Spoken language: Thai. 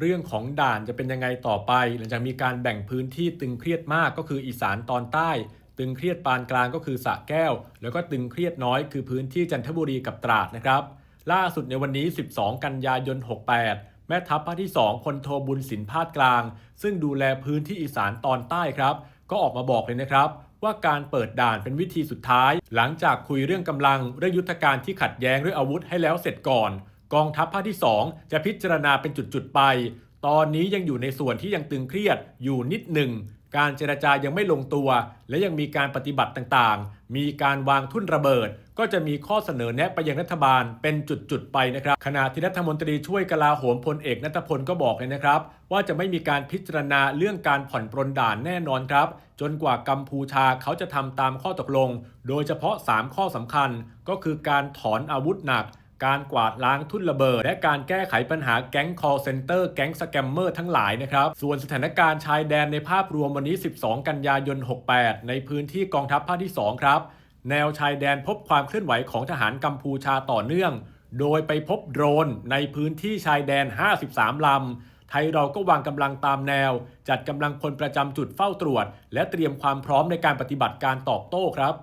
เรื่องของด่านจะเป็นยังไงต่อไป หลังจากมีการแบ่งพื้นที่ตึงเครียดมากก็คืออีสานตอนใต้ ตึงเครียดปานกลางก็คือสระแก้ว แล้วก็ตึงเครียดน้อยคือพื้นที่จันทบุรีกับตราดนะครับ ล่าสุดในวันนี้ 12 กันยายน 68 แม่ทัพภาคที่2พลโทบุญสินพาดกลาง ซึ่งดูแลพื้นที่อีสานตอนใต้ครับ ก็ออกมาบอกเลยนะครับว่าการเปิดด่านเป็นวิธีสุดท้าย หลังจากคุยเรื่องกำลังเรื่องยุทธการที่ขัดแย้งด้วยอาวุธให้แล้วเสร็จก่อน กองทัพภาคที่ 2 จะพิจารณาเป็นจุด ๆ ไป ตอนนี้ยังอยู่ในส่วนที่ยังตึงเครียดอยู่นิดหนึ่ง การเจรจายังไม่ลงตัว และยังมีการปฏิบัติต่างๆ มีการวางทุ่นระเบิด ก็จะมีข้อเสนอแนะไปยังรัฐบาลเป็นจุด ๆ ไปนะครับ ขณะที่รัฐมนตรีช่วยกลาโหมพลเอกนัทพลก็บอกเลยนะครับ ว่าจะไม่มีการพิจารณาเรื่องการผ่อนปรนด่านแน่นอนครับ จนกว่ากัมพูชาเขาจะทำตามข้อตกลง โดยเฉพาะ 3 ข้อสำคัญก็คือการถอนอาวุธหนัก การกวาดล้างทุ่นระเบิด และการแก้ไขปัญหาแก๊ง call center แก๊งสแกมเมอร์ทั้งหลายนะครับ ส่วนสถานการณ์ชายแดนในภาพรวมวันนี้ 12 กันยายน 68 ในพื้นที่กองทัพภาคที่ 2 ครับ แนวชายแดนพบความเคลื่อนไหวของทหารกัมพูชาต่อเนื่อง โดยไปพบโดรนในพื้นที่ชายแดน 53 ลำไทยเราก็วางกำลังตามแนว จัดกำลังพลประจำจุดเฝ้าตรวจ และเตรียมความพร้อมในการปฏิบัติการตอบโต้ครับ